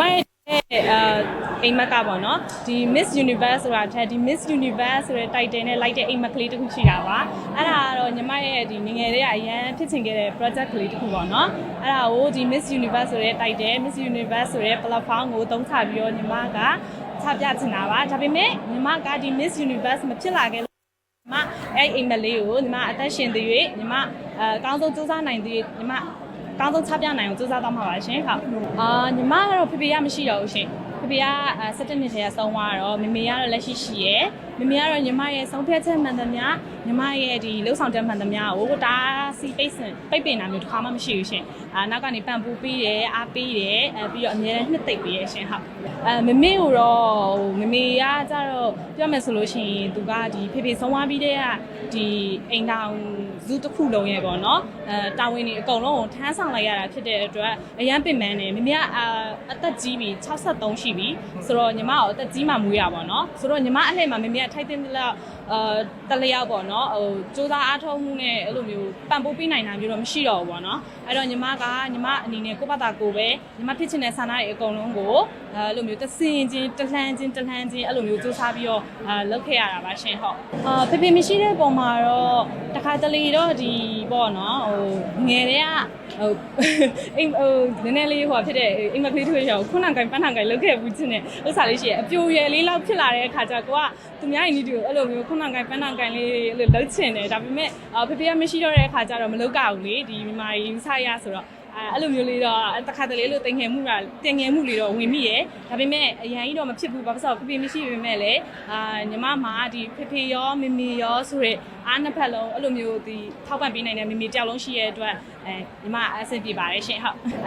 မရဲ့အဲအိမ်မက်ကပေါ့နော်ဒီ Miss Universe ဆိုတာထက်ဒီ Miss Universe ဆိုတဲ့ title နဲ့လိုက်တဲ့အိမ်မက်ကလေးတစ်ခုရှိတာပါအဲ့ဒါကတော့ညီမရဲ့ဒီငယ်ငယ်လေးကအရန်ဖြစ်ချင်ခဲ့တဲ့ project ကလေးတစ်ခုပေါ့နော်အဲ့ဒါကိုဒီ Miss Universe ဆိုတဲ့ title Miss Universe ဆိုတဲ့ platform ကိုသုံးချပြီးတော့ညီမကချပြချင်တာပါဒါပေမဲ့ညီမကဒီ Miss Universe မဖြစ်လာခဲ့လို့ညီမအဲ့အိမ်မက်လေးကိုညီမအသက်ရှင်သေး၍ညီမအဲအကောင်းဆုံးစူးစမ်းနိုင်သေးညီမအ ကောင်းဆုံးချပြနိုင်အောင်စူးစမ်းသွားမှာပါရှင်ဟုတ်အာညီမကတော့ဖေဖေကမရှိတော့ဘူးရှင် ဖေဖေကအဲ17နှစ်ထဲကဆုံးသွားတော့မေမေကတော့လက်ရှိရှိရယ်မေမေကတော့ညီမရဲ့ဆုံးဖြတ်ချက်မှန်သမျှညီမရဲ့ဒီလှုပ်ဆောင်ချက်မှန်သမျှကိုဒါစီပိတ်စင်ပိတ်ပင်တာမျိုးတစ်ခါမှမရှိဘူးရှင်အာနောက်ကနေပံ့ပိုးပေးတယ်အားပေးတယ်အဲပြီးတော့အများနဲ့နှစ်သိပ်ပေးရရှင်ဟုတ်အဲမေမေကိုတော့ဟိုမေမေကကြတော့ပြောမယ်ဆိုလို့ရှိရင်သူကဒီဖေဖေဆုံးသွားပြီးတဲ့ကဒီအိမ်တောင်ဇူးတစ်ခုလုံးရဲ့ပေါ့နော်အဲတာဝန်တွေအကုန်လုံးကိုထမ်းဆောင်လိုက်ရတာဖြစ်တဲ့အတွက်အရန်ပင်ပန်းနေမေမေကအ အသက်ကြီးပြီ63ရှိပြီဆိုတော့ညီမကအသက်ကြီးမှမွေးရပါတော့ဆိုတော့ညီမအလှည့်မှာမေမေကထိုက်တဲ့လောက်အာတလျောက်ပေါ့နော်ဟိုစူးစမ်းအားထုတ်မှုနဲ့အဲ့လိုမျိုးပံ့ပိုးပေးနိုင်တာမျိုးတော့မရှိတော့ဘူးပေါ့နော်အဲ့တော့ညီမကညီမအနေနဲ့ကိုယ့်ဘာသာကိုယ်ပဲညီမဖြစ်ချင်တဲ့ဆန္ဒတွေအကုန်လုံးကိုအဲ့လိုမျိုးတဆင်ချင်းတလှမ်းချင်းတလှမ်းချင်းအဲ့လိုမျိုးစူးစမ်းပြီးတော့အာလုပ်ခဲ့ရတာပါရှင်ဟုတ်အာဖေဖေမရှိတဲ့ပုံမှာတော့တခါတလေတော့ဒီပေါ့နော်ဟိုငယ်တဲ့က ဟိုအိမ်ဟိုနည်းနည်းလေးဟိုဖြစ်တဲ့အိမ်မကလေးတွေရောခုနကပန်းထန်ကလုပ်ခဲ့ဘူးချင်းနဲ့ဥစ္စာလေးရှိရအပြိုရွယ်လေးလောက်ဖြစ်လာတဲ့အခါကျကိုကသူများရင်ဒီတူအဲ့လိုမျိုးခုနကပန်းထန်ကန်လေးအဲ့လိုလုပ်ချင်တယ်ဒါပေမဲ့ဖေဖေကမရှိတော့တဲ့အခါကျတော့မလုပ်ကြဘူးလေဒီမြန်မာရီယူဆရဆိုတော့ အဲအဲ့လိုမျိုးလေးတော့တခါတလေလို့တင်ငယ်မှုတာတင်ငယ်မှုလေးတော့ဝင်မိရယ်ဒါပေမဲ့အရင်ကြီးတော့မဖြစ်ဘူးဘာဖြစ်လို့ဖေဖေမရှိပေမဲ့လည်းအာညီမမှာဒီဖေဖေရောမမေရောဆိုရက်အားနှစ်ဖက်လုံးအဲ့လိုမျိုးဒီထောက်ပံ့ပေးနိုင်တဲ့မမေတယောက်လုံးရှိရဲ့အတွက်အဲညီမအဆင်ပြေပါတယ်ရှင်ဟုတ်အဲ